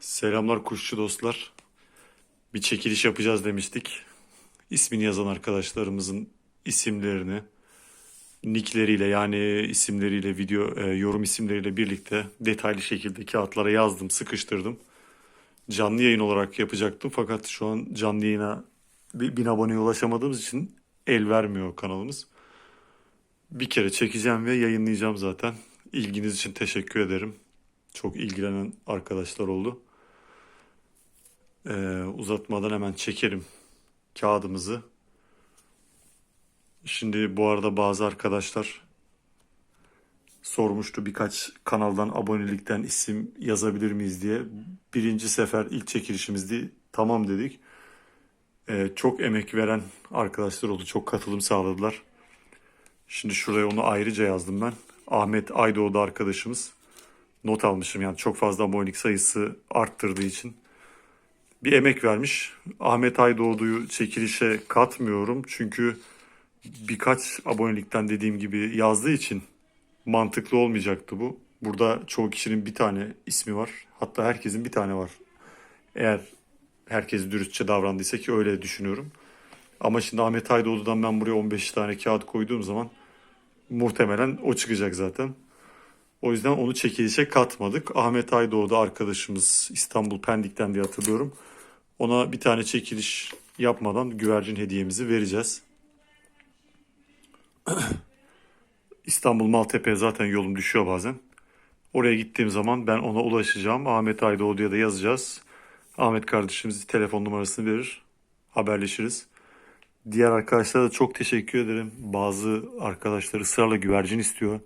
Selamlar kuşçu dostlar. Bir çekiliş yapacağız demiştik. İsmini yazan arkadaşlarımızın isimlerini, nickleriyle yani isimleriyle, video e, yorum isimleriyle birlikte detaylı şekilde kağıtlara yazdım, sıkıştırdım. Canlı yayın olarak yapacaktım fakat şu an canlı yayına bin aboneye ulaşamadığımız için el vermiyor kanalımız. Bir kere çekeceğim ve yayınlayacağım zaten. İlginiz için teşekkür ederim. Çok ilgilenen arkadaşlar oldu. Ee, uzatmadan hemen çekelim kağıdımızı. Şimdi bu arada bazı arkadaşlar sormuştu birkaç kanaldan abonelikten isim yazabilir miyiz diye. Birinci sefer ilk çekilişimizdi. Tamam dedik. Ee, çok emek veren arkadaşlar oldu. Çok katılım sağladılar. Şimdi şuraya onu ayrıca yazdım ben. Ahmet Aydoğdu arkadaşımız. Not almışım yani çok fazla abonelik sayısı arttırdığı için. Bir emek vermiş. Ahmet Aydoğdu'yu çekilişe katmıyorum. Çünkü birkaç abonelikten dediğim gibi yazdığı için mantıklı olmayacaktı bu. Burada çoğu kişinin bir tane ismi var. Hatta herkesin bir tane var. Eğer herkes dürüstçe davrandıysa ki öyle düşünüyorum. Ama şimdi Ahmet Aydoğdu'dan ben buraya 15 tane kağıt koyduğum zaman muhtemelen o çıkacak zaten. O yüzden onu çekilişe katmadık. Ahmet Aydoğdu arkadaşımız İstanbul Pendik'ten diye hatırlıyorum. Ona bir tane çekiliş yapmadan güvercin hediyemizi vereceğiz. İstanbul Maltepe'ye zaten yolum düşüyor bazen. Oraya gittiğim zaman ben ona ulaşacağım. Ahmet Aydoğdu'ya da yazacağız. Ahmet kardeşimiz telefon numarasını verir. Haberleşiriz. Diğer arkadaşlara da çok teşekkür ederim. Bazı arkadaşlar ısrarla güvercin istiyor.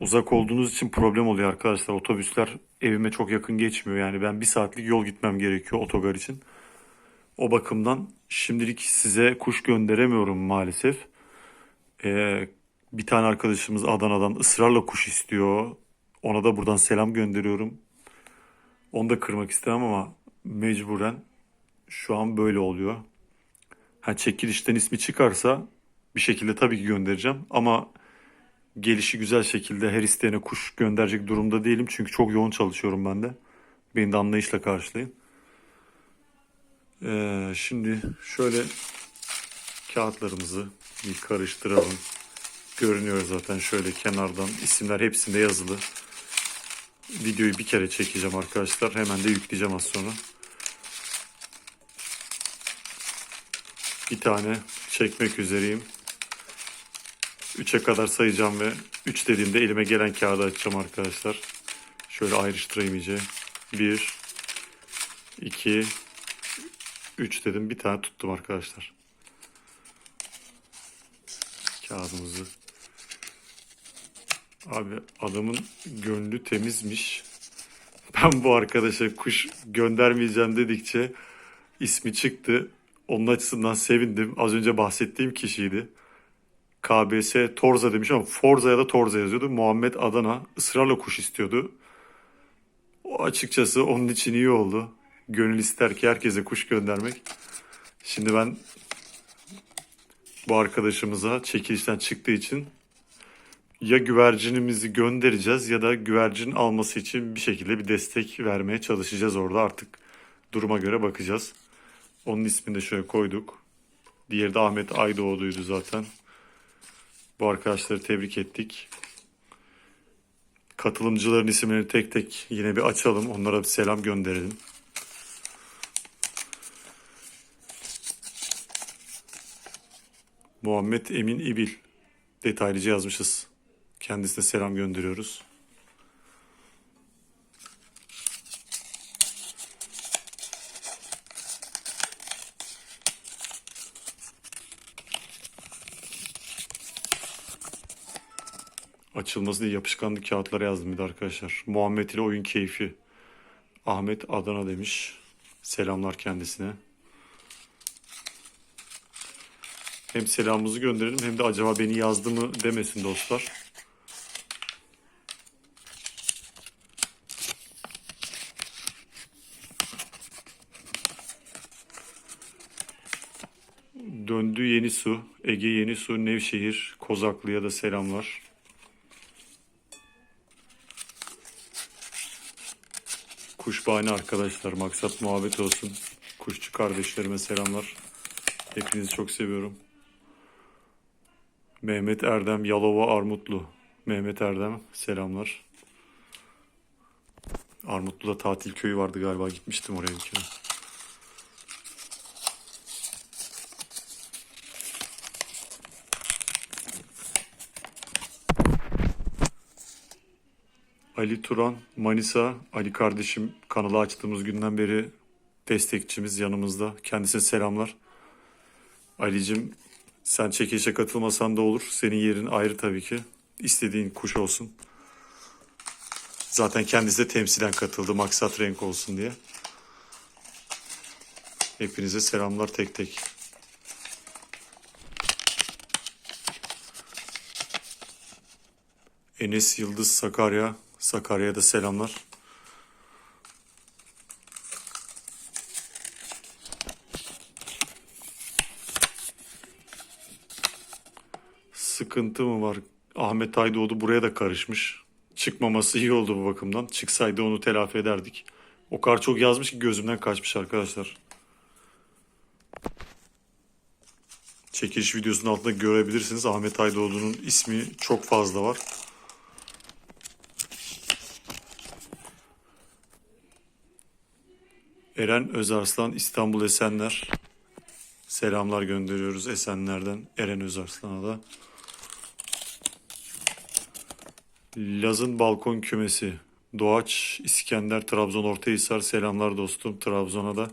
Uzak olduğunuz için problem oluyor arkadaşlar. Otobüsler evime çok yakın geçmiyor. Yani ben bir saatlik yol gitmem gerekiyor otogar için. O bakımdan şimdilik size kuş gönderemiyorum maalesef. Ee, bir tane arkadaşımız Adana'dan ısrarla kuş istiyor. Ona da buradan selam gönderiyorum. Onu da kırmak istemem ama mecburen şu an böyle oluyor. Ha çekilişten ismi çıkarsa bir şekilde tabii ki göndereceğim ama gelişi güzel şekilde her isteyene kuş gönderecek durumda değilim. Çünkü çok yoğun çalışıyorum ben de. Beni de anlayışla karşılayın. Ee, şimdi şöyle kağıtlarımızı bir karıştıralım. Görünüyor zaten şöyle kenardan isimler hepsinde yazılı. Videoyu bir kere çekeceğim arkadaşlar. Hemen de yükleyeceğim az sonra. Bir tane çekmek üzereyim. 3'e kadar sayacağım ve 3 dediğimde elime gelen kağıdı açacağım arkadaşlar. Şöyle ayrıştırayım iyice. 1 2 3 dedim. Bir tane tuttum arkadaşlar. Kağıdımızı. Abi adamın gönlü temizmiş. Ben bu arkadaşa kuş göndermeyeceğim dedikçe ismi çıktı. Onun açısından sevindim. Az önce bahsettiğim kişiydi. KBS Torza demiş ama Forza ya da Torza yazıyordu. Muhammed Adana ısrarla kuş istiyordu. O açıkçası onun için iyi oldu. Gönül ister ki herkese kuş göndermek. Şimdi ben bu arkadaşımıza çekilişten çıktığı için ya güvercinimizi göndereceğiz ya da güvercin alması için bir şekilde bir destek vermeye çalışacağız orada artık duruma göre bakacağız. Onun ismini de şöyle koyduk. Diğeri de Ahmet Aydoğdu'ydu zaten. Bu arkadaşları tebrik ettik. Katılımcıların isimlerini tek tek yine bir açalım. Onlara bir selam gönderelim. Muhammed Emin İbil. Detaylıca yazmışız. Kendisine selam gönderiyoruz. Açılması diye yapışkanlı kağıtlara yazdım bir de arkadaşlar. Muhammed ile oyun keyfi. Ahmet Adana demiş. Selamlar kendisine. Hem selamımızı gönderelim hem de acaba beni yazdı mı demesin dostlar. Döndü Yeni Su, Ege Yeni Su, Nevşehir, Kozaklı'ya da selamlar. Kuşbahane arkadaşlar. Maksat muhabbet olsun. Kuşçu kardeşlerime selamlar. Hepinizi çok seviyorum. Mehmet Erdem Yalova Armutlu. Mehmet Erdem selamlar. Armutlu'da tatil köyü vardı galiba. Gitmiştim oraya bir kere. Ali Turan, Manisa, Ali kardeşim kanalı açtığımız günden beri destekçimiz yanımızda. Kendisine selamlar. Ali'cim sen çekilişe katılmasan da olur. Senin yerin ayrı tabii ki. İstediğin kuş olsun. Zaten kendisi de temsilen katıldı. Maksat renk olsun diye. Hepinize selamlar tek tek. Enes Yıldız Sakarya. Sakarya'ya da selamlar. Sıkıntı mı var? Ahmet Aydoğdu buraya da karışmış. Çıkmaması iyi oldu bu bakımdan. Çıksaydı onu telafi ederdik. O kadar çok yazmış ki gözümden kaçmış arkadaşlar. Çekiliş videosunun altında görebilirsiniz. Ahmet Aydoğdu'nun ismi çok fazla var. Eren Özarslan İstanbul Esenler. Selamlar gönderiyoruz Esenler'den Eren Özarslan'a da. Laz'ın balkon kümesi. Doğaç İskender Trabzon Ortahisar. Selamlar dostum Trabzon'a da.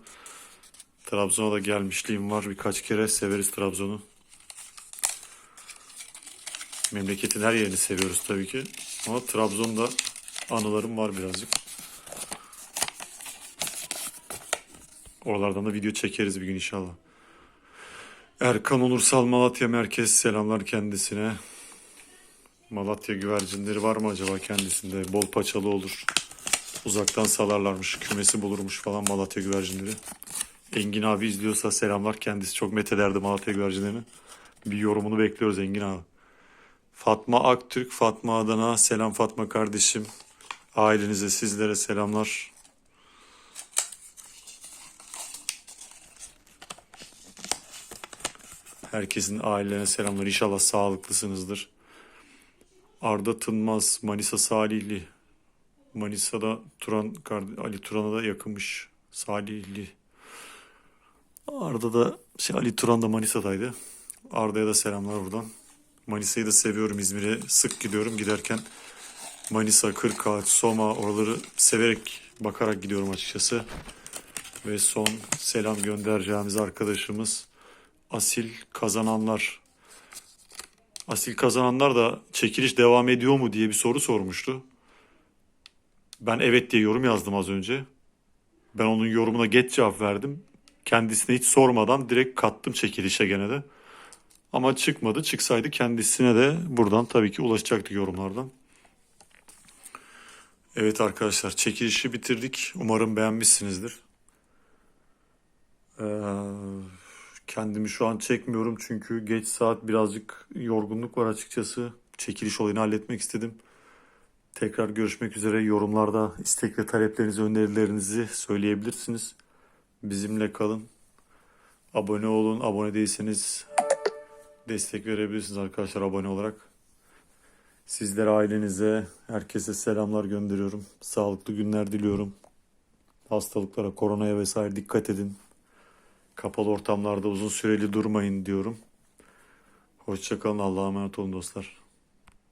Trabzon'a da gelmişliğim var birkaç kere. Severiz Trabzon'u. Memleketin her yerini seviyoruz tabii ki. Ama Trabzon'da anılarım var birazcık. Oralardan da video çekeriz bir gün inşallah. Erkan Onursal Malatya Merkez selamlar kendisine. Malatya güvercinleri var mı acaba kendisinde? Bol paçalı olur. Uzaktan salarlarmış, kümesi bulurmuş falan Malatya güvercinleri. Engin abi izliyorsa selamlar. Kendisi çok methederdi Malatya güvercinlerini. Bir yorumunu bekliyoruz Engin abi. Fatma Aktürk, Fatma Adana. Selam Fatma kardeşim. Ailenize, sizlere selamlar. Herkesin ailelerine selamlar. İnşallah sağlıklısınızdır. Arda Tınmaz, Manisa Salihli. Manisa'da Turan, Ali Turan'a da yakınmış. Salihli. Arda da, şey Ali Turan da Manisa'daydı. Arda'ya da selamlar buradan. Manisa'yı da seviyorum. İzmir'e sık gidiyorum. Giderken Manisa, Kırkağaç, Soma oraları severek bakarak gidiyorum açıkçası. Ve son selam göndereceğimiz arkadaşımız Asil Kazananlar. Asil Kazananlar da çekiliş devam ediyor mu diye bir soru sormuştu. Ben evet diye yorum yazdım az önce. Ben onun yorumuna geç cevap verdim. Kendisine hiç sormadan direkt kattım çekilişe gene de. Ama çıkmadı. Çıksaydı kendisine de buradan tabii ki ulaşacaktık yorumlardan. Evet arkadaşlar çekilişi bitirdik. Umarım beğenmişsinizdir. Ee, kendimi şu an çekmiyorum çünkü geç saat birazcık yorgunluk var açıkçası. Çekiliş olayını halletmek istedim. Tekrar görüşmek üzere. Yorumlarda istek ve taleplerinizi, önerilerinizi söyleyebilirsiniz. Bizimle kalın. Abone olun. Abone değilseniz destek verebilirsiniz arkadaşlar abone olarak. Sizlere, ailenize, herkese selamlar gönderiyorum. Sağlıklı günler diliyorum. Hastalıklara, koronaya vesaire dikkat edin. Kapalı ortamlarda uzun süreli durmayın diyorum. Hoşçakalın. Allah'a emanet olun dostlar.